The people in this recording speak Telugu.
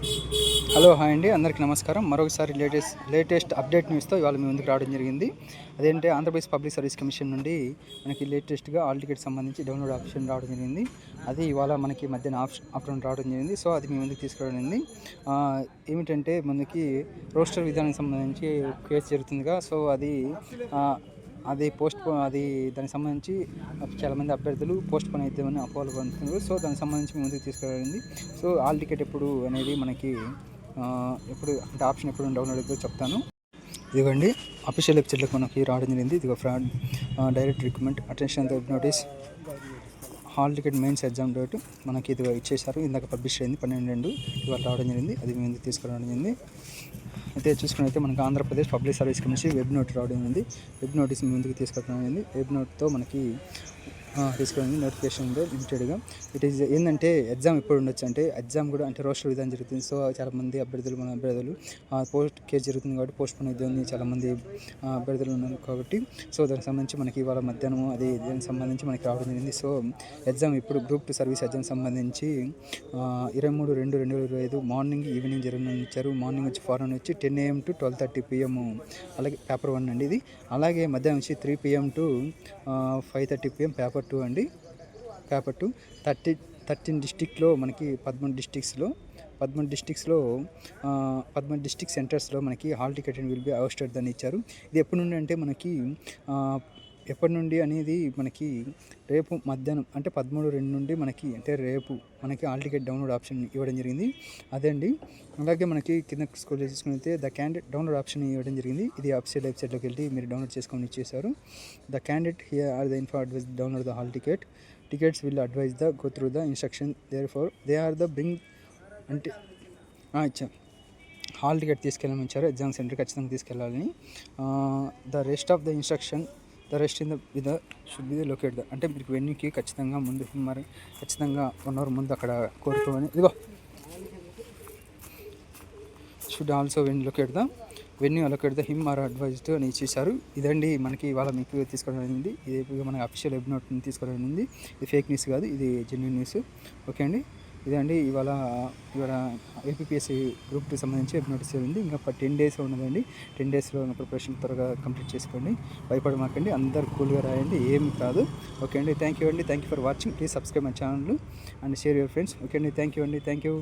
హలో హాయ్ అండి. అందరికీ నమస్కారం. మరొకసారి లేటెస్ట్ లేటెస్ట్ అప్డేట్ న్యూస్తో ఇవాళ మీ ముందుకు రావడం జరిగింది. అదేంటే ఆంధ్రప్రదేశ్ పబ్లిక్ సర్వీస్ కమిషన్ నుండి మనకి లేటెస్ట్గా ఆల్ టికెట్ సంబంధించి డౌన్లోడ్ ఆప్షన్ రావడం జరిగింది. అది ఇవాళ మనకి మధ్యాహ్నం ఆప్షన్ ఆఫ్టర్నూన్ రావడం జరిగింది. సో అది మీ ముందుకు తీసుకురావడం జరిగింది. ఏమిటంటే మనకి రోస్టర్ విధానానికి సంబంధించి కేసు జరుగుతుందిగా. సో అది అది పోస్ట్ పో అది దానికి సంబంధించి చాలామంది అభ్యర్థులు పోస్ట్ పోన్ అవుతామని అపోహలు పొందుతున్నారు. సో దానికి సంబంధించి మీ ముందుకు తీసుకురావడం సో ఆల్ టికెట్ ఎప్పుడు అనేది మనకి ఎప్పుడు అంటే ఆప్షన్ ఎప్పుడు డౌన్లోడ్ అవుతుందో చెప్తాను. ఇదిగోండి అఫీషియల్ వెబ్సైట్లోకి మనకి రావడం జరిగింది. ఇదిగో fraud direct recruitment attention notice hall ticket mains exam date మనకి ఇది ఇచ్చేసారు ఇందాక పబ్లిష్ అయింది పన్నెండు రెండు ఇవాళ రావడం జరిగింది. అది మేము తీసుకురావడం జరిగింది. అయితే చూసుకున్నైతే మనకి Andhra Pradesh public service commission web note రావడం ఉంది. వెబ్ నోటీస్ ముందుకు తీసుకురావడం జరిగింది వెబ్ నోట్తో మనకి తీసుకోండి నోటిఫికేషన్ ఉందో లిమిటెడ్గా ఇట్ ఈస్ ఏంటంటే ఎగ్జామ్ ఎప్పుడు ఉండొచ్చు అంటే ఎగ్జామ్ కూడా అంటే రోస్టర్ విధానం జరుగుతుంది. సో చాలామంది అభ్యర్థులు మన అభ్యర్థులు పోస్ట్ కేర్ జరుగుతుంది కాబట్టి పోస్ట్ పోన్ అవుతుంది చాలామంది అభ్యర్థులు ఉన్నారు కాబట్టి. సో దానికి సంబంధించి మనకి ఇవాళ మధ్యాహ్నం అది దానికి సంబంధించి మనకి రావడం జరిగింది. సో ఎగ్జామ్ ఇప్పుడు గ్రూప్ టూ సర్వీస్ ఎగ్జామ్ సంబంధించి ఇరవై మూడు రెండు రెండు వేల ఇరవై ఐదు మార్నింగ్ ఈవినింగ్ జరగనుంచారు. మార్నింగ్ వచ్చి ఫారెన్ వచ్చి ten AM to twelve thirty PM అలాగే పేపర్ వన్ అండి ఇది. అలాగే మధ్యాహ్నం వచ్చి three PM to five thirty PM paper two అండి. పేపర్ టూ థర్టీ థర్టీన్ డిస్టిక్లో మనకి పదమూడు డిస్టిక్స్లో పదమూడు డిస్టిక్స్లో పదమూడు డిస్టిక్ సెంటర్స్లో మనకి hall ticket and will be hosted అని ఇచ్చారు. ఇది ఎప్పటి నుండి అంటే మనకి ఎప్పటి నుండి అనేది మనకి రేపు మధ్యాహ్నం అంటే పదమూడు రెండు నుండి మనకి అంటే రేపు మనకి హాల్ టికెట్ డౌన్లోడ్ ఆప్షన్ ఇవ్వడం జరిగింది. అదే అండి. అలాగే మనకి కింద స్కూల్ చేసుకుని ద క్యాండిడేట్ డౌన్లోడ్ ఆప్షన్ ఇవ్వడం జరిగింది. ఇది వెబ్సైట్ వెబ్సైట్లోకి వెళ్ళి మీరు డౌన్లోడ్ చేసుకొని ఇచ్చేసారు the candidate here are the info advise download the hall ticket. Tickets will advise the go through the instruction. There for they are the bring అంటే ఇచ్చా. హాల్ టికెట్ తీసుకెళ్ళమని ఇచ్చారు ఎగ్జామ్ సెంటర్ ఖచ్చితంగా తీసుకెళ్ళాలని. The rest of the instruction the rest in the with should be the locate the. అంటే మీకు వెన్యూకి ఖచ్చితంగా ముందు మరి ఖచ్చితంగా వన్ అవర్ ముందు అక్కడ కోరుకోమని ఇదిగో. Should also when locate the venue allocate the him are advised అని ఇచ్చేసారు ఇదండి మనకి ఇవాళ మీకు తీసుకోవడం జరిగింది. ఇది మన అఫీషియల్ వెబ్ నోట్ తీసుకోవడం ఇది ఫేక్ న్యూస్ కాదు ఇది జెన్యున్ న్యూస్ ఓకే అండి? ఇదే అండి ఇవాళ ఇవాళ ఏపీఎస్సి గ్రూప్ టూ సంబంధించి వెబ్ నోటీస్ ఉంది ఇంకా టెన్ డేస్ ఉన్నదండి. టెన్ డేస్లో ఉన్న ప్రిపరేషన్ త్వరగా కంప్లీట్ చేసుకోండి. భయపడమాకండి. అందరు కూల్గా రాయండి. ఏమి కాదు. ఓకే అండి థ్యాంక్ యూ అండి. Thank you for watching please subscribe my channel and share your friends okay అండి థ్యాంక్ యూ అండి. Thank you